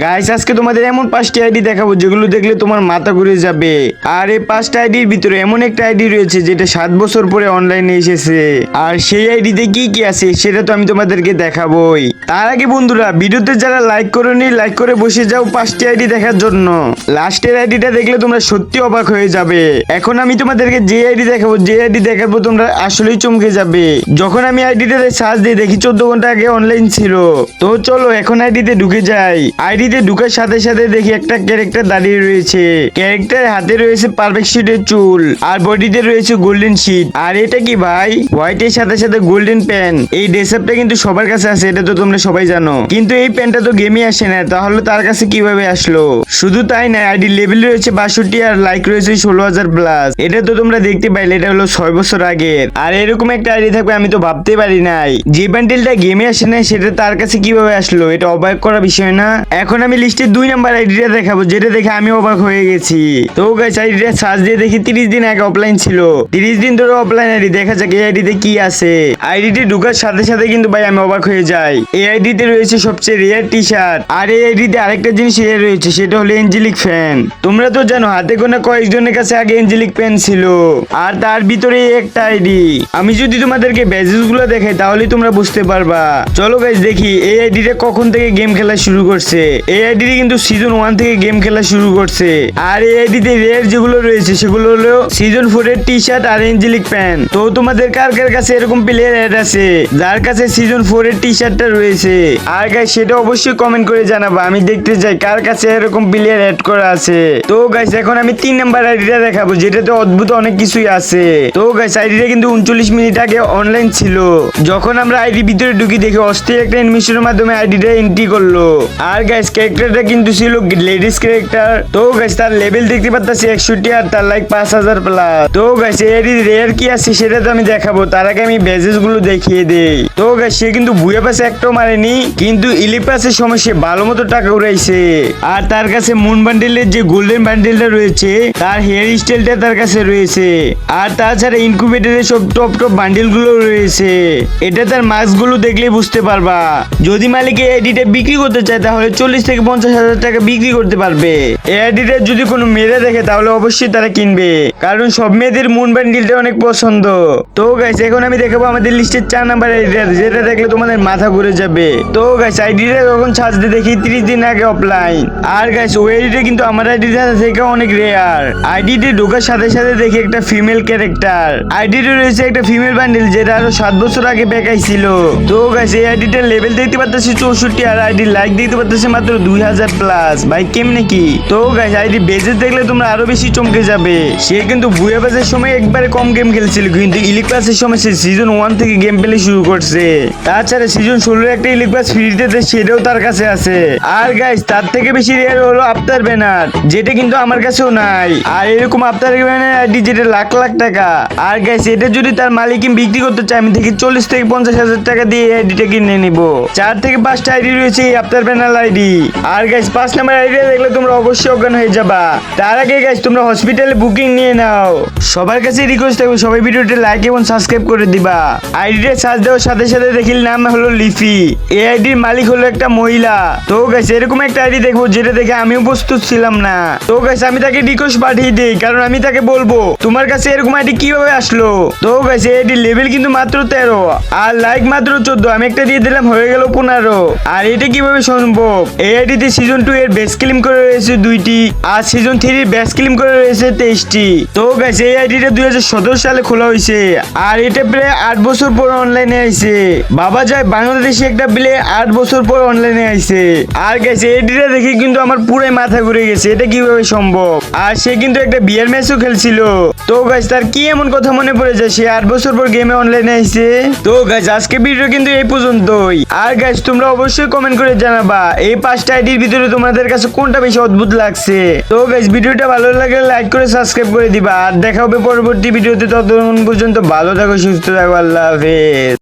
Guys আজকে তোমাদের এমন পাঁচটি আইডি দেখাবো যেগুলো দেখলে তোমার মাথা ঘুরে যাবে আর এই পাঁচটা আইডির ভিতরে এমন একটা আইডি রয়েছে যেটা সাত বছর পরে অনলাইনে এসেছে আর সেই আইডিতে কি কি আছে সেটা তো আমি তোমাদেরকে দেখাবোই তার আগে বন্ধুরা ভিডিওতে যারা লাইক করোনি লাইক করে বসে যাও পাঁচটি আইডি দেখার জন্য লাস্টের আইডিটা দেখলে তোমরা সত্যি অবাক হয়ে যাবে এখন আমি তোমাদেরকে যে আইডি দেখাবো যে আইডি দেখাবো তোমরা আসলেই চমকে যাবে যখন আমি আইডিটাতে সার্চ দিয়ে দেখি চোদ্দ ঘণ্টা আগে অনলাইন ছিল তো চলো এখন আইডিতে ঢুকে যাই আইডিতে ঢুকার সাথে সাথে দেখি একটা ক্যারেক্টার দাঁড়িয়ে রয়েছে। ক্যারেক্টার হাতে রয়েছে পারফেক্ট শিটের চুল, আর বডিতে রয়েছে গোল্ডেন শিট আর এটা কি ভাই? হোয়াইট এর সাথে সাথে গোল্ডেন প্যান এই ড্রেসআপটা কিন্তু সবার কাছে আছে, এটা তো তোমরা সবাই জানো। কিন্তু এই প্যান্টটা তো গেমে আসে না, তাহলে তার কাছে কীভাবে আসলো? শুধু তাই না আইডি লেভেল রয়েছে বাষট্টি আর লাইক রয়েছে ষোলো হাজার প্লাস এটা তো তোমরা দেখতে পাইলে, এটা হলো ছয় বছর আগের। আর এরকম একটা আইডি থাকবে, আমি তো ভাবতে পারি নাই। যে প্যান্ডেলটা গেমে আসে না সেটা তার কাছে কীভাবে আসলো? এটা অবাক করা বিষয় না? এখন আমি লিস্টের দুই নাম্বার আইডিটা দেখাবো, যেটা দেখে আমি অবাক হয়ে গেছি। তো গাইস আইডিটা সার্চ দিয়ে দেখি, তিরিশ দিন আগে অফলাইন ছিল। তিরিশ দিন ধরে অফলাইন আইডি দেখা যাক এই আইডিতে কি আছে। আইডিটি ঢুকার সাথে সাথে কিন্তু ভাই আমি অবাক হয়ে যাই। এই আইডিতে রয়েছে সবচেয়ে রেয়ার টি শার্ট আর এই আইডিতে আরেকটা জিনিস রেয়ার রয়েছে, সেটা হলো এঞ্জেলিক ফ্যান তোমরা তো জানো, হাতে গোনা কয়েকজনের কাছে আগে এঞ্জেলিক ফ্যান ছিল। আর তার ভিতরে একটা আইডি আমি যদি তোমাদেরকে ব্যাজেসগুলো দেখাই, তাহলেই তোমরা বুঝতে পারবা। চলো গাইজ দেখি, এই আইডিটা কখন থেকে গেম খেলা শুরু করছে? এই কিন্তু সিজন ওয়ান থেকে গেম খেলা শুরু করছে। আর এই আইডিতে রেয়ার যেগুলো রয়েছে, সেগুলো হলো সিজন ফোর এর টি শার্ট আর এঞ্জেলিক প্যান তো তোমাদের কার কার কাছে এরকম প্লেয়ার অ্যাড আছে? যার কাছে সিজন ফোর এর টি শার্টটা রয়েছে? আর গাইজ সেটা অবশ্যই কমেন্ট করে জানাবা। আমি দেখতে চাই কার কাছে এরকম প্লেয়ার অ্যাড করা আছে। তো গাইজ এখন আমি তিন নাম্বার আইডিটা দেখাবো, যেটাতে অদ্ভুত অনেক কিছুই আছে। তো গাইজ আইডিটা কিন্তু উনচল্লিশ মিনিট আগে অনলাইন ছিল। যখন আমরা আইডি ভিতরে ঢুকি দেখি অস্থির একটা এনিমেশনের মাধ্যমে আইডিটা এন্ট্রি করল। আর গাইজ ক্যারেক্টারটা কিন্তু ছিল লেডিস ক্যারেক্টার তো গাইজ তার লেভেল দেখতে পাচ্ছি একষট্টি আর তার লাইক পাঁচ হাজার প্লাস তো গাইজ এই রেয়ার কি আছে সেটা তো আমি দেখাবো, তার আগে আমি বেজেসগুলো দেখিয়ে দেই। তো গাইজ সে কিন্তু ভুয়ে পাশে একটাও মারেনি, কিন্তু ইলিপাসের সময় সে ভালো মতো টাকা উড়াইছে। আর তার কাছে মুন বান্ডেলের যে গোল্ডেন বান্ডেলটা রয়েছে, তার হেয়ার স্টাইলটা তার কাছে রয়েছে। আর তাছাড়া ইনকুবেটরের সব টপ টপ বান্ডেলগুলো রয়েছে। এটা তার মাস্কগুলো দেখলেই বুঝতে পারবা। যদি মালিক এই আইডিটা বিক্রি করতে চায়, তাহলে চল্লিশ থেকে পঞ্চাশ হাজার টাকা বিক্রি করতে পারবে। এই আইডিটা যদি কোনো মেয়েরা দেখে, তাহলে অবশ্যই তারা কিনবে। কারণ সব মেয়েদের মুন বান্ডেলটা অনেক পছন্দ। তো গাইস এখন আমি দেখাবো আমাদের লিস্টের চার নাম্বার আইডিটা যেটা দেখলে তোমাদের মাথা ঘুরে যাবে। তো গাইস আইডিটা কখন সাজতে দেখি? তিরিশ দিন আগে অফলাইন আর গাইস ওই আইডিটা কিন্তু আমার আইডিটা থেকে অনেক রেয়ার আইডিতে ঢোকার সাথে সাথে দেখি একটা ফিমেল ক্যারেক্টার আইডিতে রয়েছে একটা ফিমেল বান্ডেল যেটা আরও সাত বছর আগে বেকাইছিল তো গাইস এই আইডিটার লেভেল দেখতে পাচ্ছি চৌষট্টি আর আইডি লাইক দেখতে পাচ্ছি মাত্র দুই হাজার প্লাস ভাই, কেমনে কি? তো গাইস আইডি বেজেস দেখলে তোমরা আরও বেশি চমকে যাবে। সে কিন্তু বুয়া বাজের সময় একবারে কম গেম খেলছিল, কিন্তু ইলিক সময় সে সিজন ওয়ান থেকে গেম প্লে শুরু করছে। তাছাড়া সিজন ষোলোর একটা ইলিক ক্লাস ফ্রিতে সেটাও তার কাছে আছে। আর গাইস তার থেকে বেশি রেয়ার হলো আফতার ব্যানার যেটা কিন্তু আমার কাছেও নাই। আর এরকম আফতার ব্যানার আইডি যেটা লাখ লাখ টাকা। আর গাইস এটা যদি তার মালিক বিক্রি করতে চাই, আমি থেকে চল্লিশ থেকে পঞ্চাশ হাজার টাকা দিয়ে আইডিটা কিনে নিব। চার থেকে পাঁচটা আইডি রয়েছে এই আফতার ব্যানার আইডি। আর গাইস পাঁচ নাম্বার আইডি দেখলে তোমরা অবশ্যই অজ্ঞান হয়ে যাবা। তার আগে গাইস তোমরা হসপিটালে বুকিং নিয়ে নাও। সবার কাছে রিকোয়েস্ট থাকবে, সবাই ভিডিওটি লাইক এবং সাবস্ক্রাইব করে দিবা। আইডিটা সার্চ দেওয়ার সাথে সাথে দেখিল নাম হলো লিফি। এই আইডির মালিক হলো একটা মহিলা। তো গাইস এরকম একটা আইডি দেখব, যেটা দেখে আমিও প্রস্তুত ছিলাম না। তো গাইস আমি তাকে রিকোয়েস্ট পাঠিয়ে দিই, কারণ আমি তাকে বলব, তোমার কাছে এরকম আইডি কীভাবে আসলো? তো গাইস এই আইডি লেভেল কিন্তু মাত্র তেরো, আর লাইক মাত্র চোদ্দ, আমি একটা দিয়ে দিলাম, হয়ে গেল পনেরো। আর এটা কীভাবে সম্ভব? এই আইডিতে সিজন টু এর বেস্ট ক্লিম করে রয়েছে দুইটি আর সিজন থ্রির বেস্ট ক্লিম করে রয়েছে তেইশটি। তো গাইস এই আইডিটা দুই হাজার সতেরো সালে খোলা হয়েছে আর এটা প্রায় আট বছর পর অনলাইনে আইছে। বাবা যায় বাংলাদেশে একটা প্লে আট বছর পর অনলাইনে আইছে। আর গেছে এডিটা দেখে কিন্তু আমার পুরাই মাথা ঘুরে গেছে, এটা কীভাবে সম্ভব? আর সে কিন্তু একটা বিয়ার ম্যাচও খেলছিল। তো গাছ তার কি এমন কথা মনে পড়ে যায়? সে আট বছর পর গেমে অনলাইনে আইছে। তো গাছ আজকে ভিডিও কিন্তু এই পর্যন্তই। আর গাছ তোমরা অবশ্যই কমেন্ট করে জানাবা, এই পাঁচটা আইডির ভিতরে তোমাদের কাছে কোনটা বেশি অদ্ভুত লাগছে? তো গাইস ভিডিওটা ভালো লাগলে লাইক করে সাবস্ক্রাইব করে দিবা। আর দেখা হবে পরবর্তী ভিডিওতে, ততক্ষণ পর্যন্ত ভালো থাকো, সুস্থ থাকো, আল্লাহ হাফেজ।